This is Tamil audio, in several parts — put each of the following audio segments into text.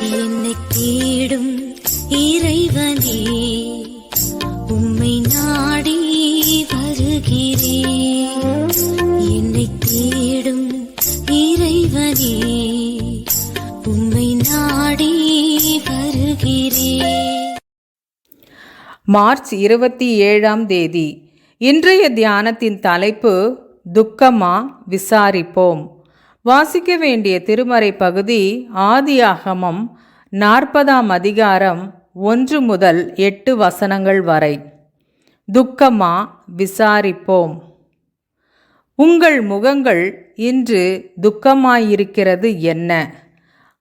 என்னை தேடும் இறைவனே உம்மை நாடி வருகிறேன் என்னை தேடும் இறைவனே உம்மை நாடி வருகிறேன் மார்ச் இருபத்தி ஏழாம் தேதி இன்றைய தியானத்தின் தலைப்பு துக்கமா விசாரிப்போம். வாசிக்க வேண்டிய திருமறை பகுதி ஆதியாகமம் நாற்பதாம் அதிகாரம் ஒன்று முதல் எட்டு வசனங்கள் வரை. துக்கமா விசாரிப்போம். உங்கள் முகங்கள் இன்று துக்கமாயிருக்கிறது என்ன?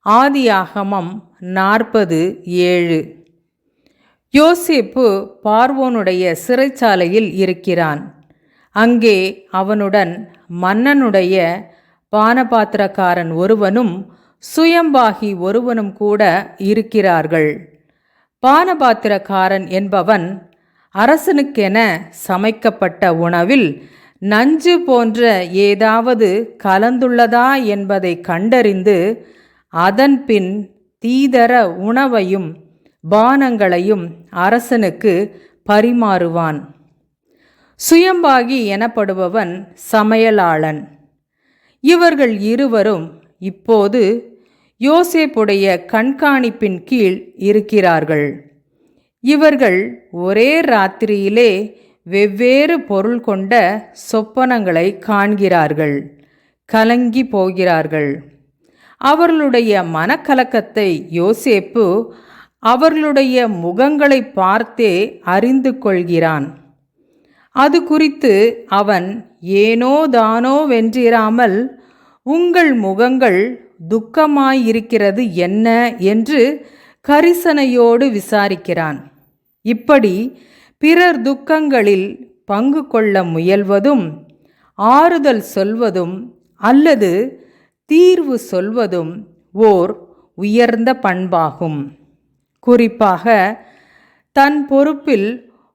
ஆதியாகமம் நாற்பது ஏழு. யோசிப்பு பார்வோனுடைய சிறைச்சாலையில் இருக்கிறான். அங்கே அவனுடன் மன்னனுடைய பானபாத்திரக்காரன் ஒருவனும் சுயம்பாகி ஒருவனும் கூட இருக்கிறார்கள். பானபாத்திரக்காரன் என்பவன் அரசனுக்கென சமைக்கப்பட்ட உணவில் நஞ்சு போன்ற ஏதாவது கலந்துள்ளதா என்பதை கண்டறிந்து அதன்பின் தீதர உணவையும் பானங்களையும் அரசனுக்கு பரிமாறுவான். சுயம்பாகி எனப்படுபவன் சமையலாளன். இவர்கள் இருவரும் இப்போது யோசேப்புடைய கண்காணிப்பின் கீழ் இருக்கிறார்கள். இவர்கள் ஒரே ராத்திரியிலே வெவ்வேறு பொருள் கொண்ட சொப்பனங்களை காண்கிறார்கள் கலங்கி போகிறார்கள். அவர்களுடைய மனக்கலக்கத்தை யோசேப்பு அவர்களுடைய முகங்களை பார்த்தே அறிந்து கொள்கிறான். அது குறித்து அவன் ஏனோ தானோ வென்றிராமல் உங்கள் முகங்கள் துக்கமாயிருக்கிறது என்ன? என்று கரிசனையோடு விசாரிக்கிறான். இப்படி பிறர் துக்கங்களில் பங்கு கொள்ள முயல்வதும் ஆறுதல் சொல்வதும் அல்லது தீர்வு சொல்வதும் ஓர் உயர்ந்த பண்பாகும். குறிப்பாக தன் பொறுப்பில்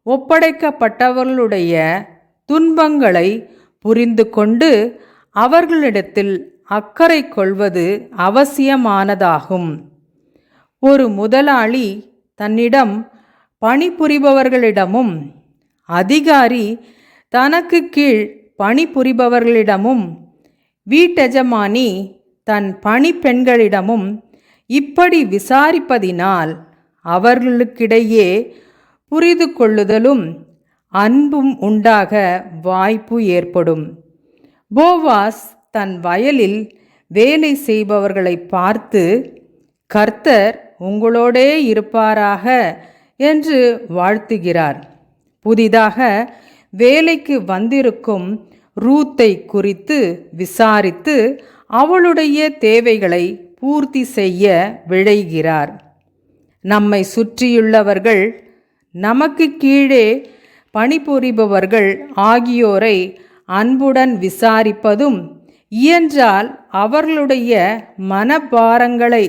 ஒப்படைக்கப்பட்டவர்களுடைய துன்பங்களை புரிந்து கொண்டு அவர்களிடத்தில் அக்கறை கொள்வது அவசியமானதாகும். ஒரு முதலாளி தன்னிடம் பணிபுரிபவர்களிடமும் அதிகாரி தனக்கு கீழ் பணிபுரிபவர்களிடமும் வீட்டெஜமானி தன் பணிப்பெண்களிடமும் இப்படி விசாரிப்பதினால் அவர்களுக்கிடையே புரிந்து கொள்ளுதலும் அன்பும் உண்டாக வாய்ப்பு ஏற்படும். போவாஸ் தன் வயலில் வேலை செய்பவர்களை பார்த்து கர்த்தர் உங்களோடே இருப்பாராக என்று வாழ்த்துகிறார். புதிதாக வேலைக்கு வந்திருக்கும் ரூத்தை குறித்து விசாரித்து அவளுடைய தேவைகளை பூர்த்தி செய்ய விழைகிறார். நம்மை சுற்றியுள்ளவர்கள் நமக்கு கீழே பணிபுரிபவர்கள் ஆகியோரை அன்புடன் விசாரிப்பதும் இயன்றால் அவர்களுடைய மனபாரங்களை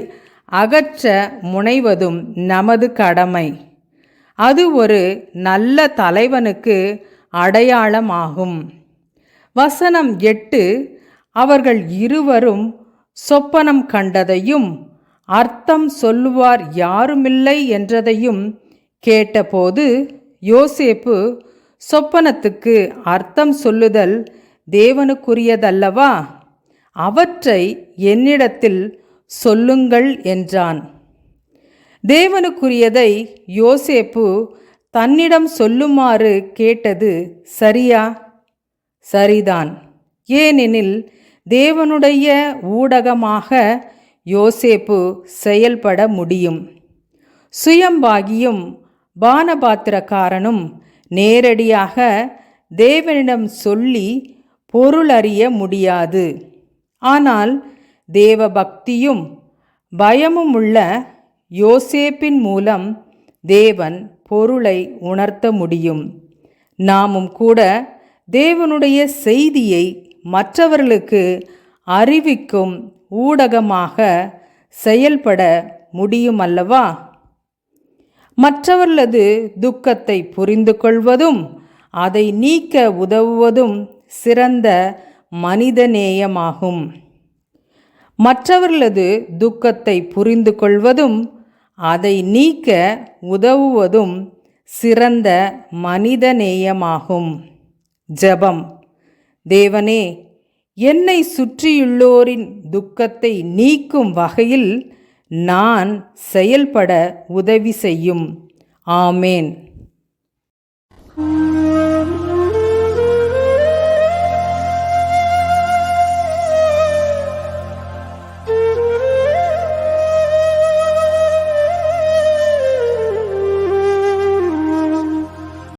அகற்ற முனைவதும் நமது கடமை. அது ஒரு நல்ல தலைவனுக்கு அடையாளமாகும். வசனம் எட்டு அவர்கள் இருவரும் சொப்பனம் கண்டதையும் அர்த்தம் சொல்லுவார் யாருமில்லை என்றதையும் கேட்டபோது யோசேப்பு சொப்பனத்துக்கு அர்த்தம் சொல்லுதல் தேவனுக்குரியதல்லவா? அவற்றை என்னிடத்தில் சொல்லுங்கள் என்றான். தேவனுக்குரியதை யோசேப்பு தன்னிடம் சொல்லுமாறு கேட்டது சரியா? சரிதான். ஏனெனில் தேவனுடைய ஊடகமாக யோசேப்பு செயல்பட முடியும். சுயம்பாகியும் பானபாத்திரக்காரனும் நேரடியாக தேவனிடம் சொல்லி பொருளறிய முடியாது. ஆனால் தேவ பக்தியும் பயமும் உள்ள யோசேப்பின் மூலம் தேவன் பொருளை உணர்த்த முடியும். நாமும் கூட தேவனுடைய செய்தியை மற்றவர்களுக்கு அறிவிக்கும் ஊடகமாக செயல்பட முடியுமல்லவா? மற்றவர்களது துக்கத்தை புரிந்து கொள்வதும் அதை நீக்க உதவுவதும் சிறந்த மனிதநேயமாகும். மற்றவர்களது துக்கத்தை புரிந்து கொள்வதும் அதை நீக்க உதவுவதும் சிறந்த மனிதநேயமாகும். ஜெபம். தேவனே என்னை சுற்றியுள்ளோரின் துக்கத்தை நீக்கும் வகையில் நான் செயல்பட உதவி செய்யும். ஆமேன்.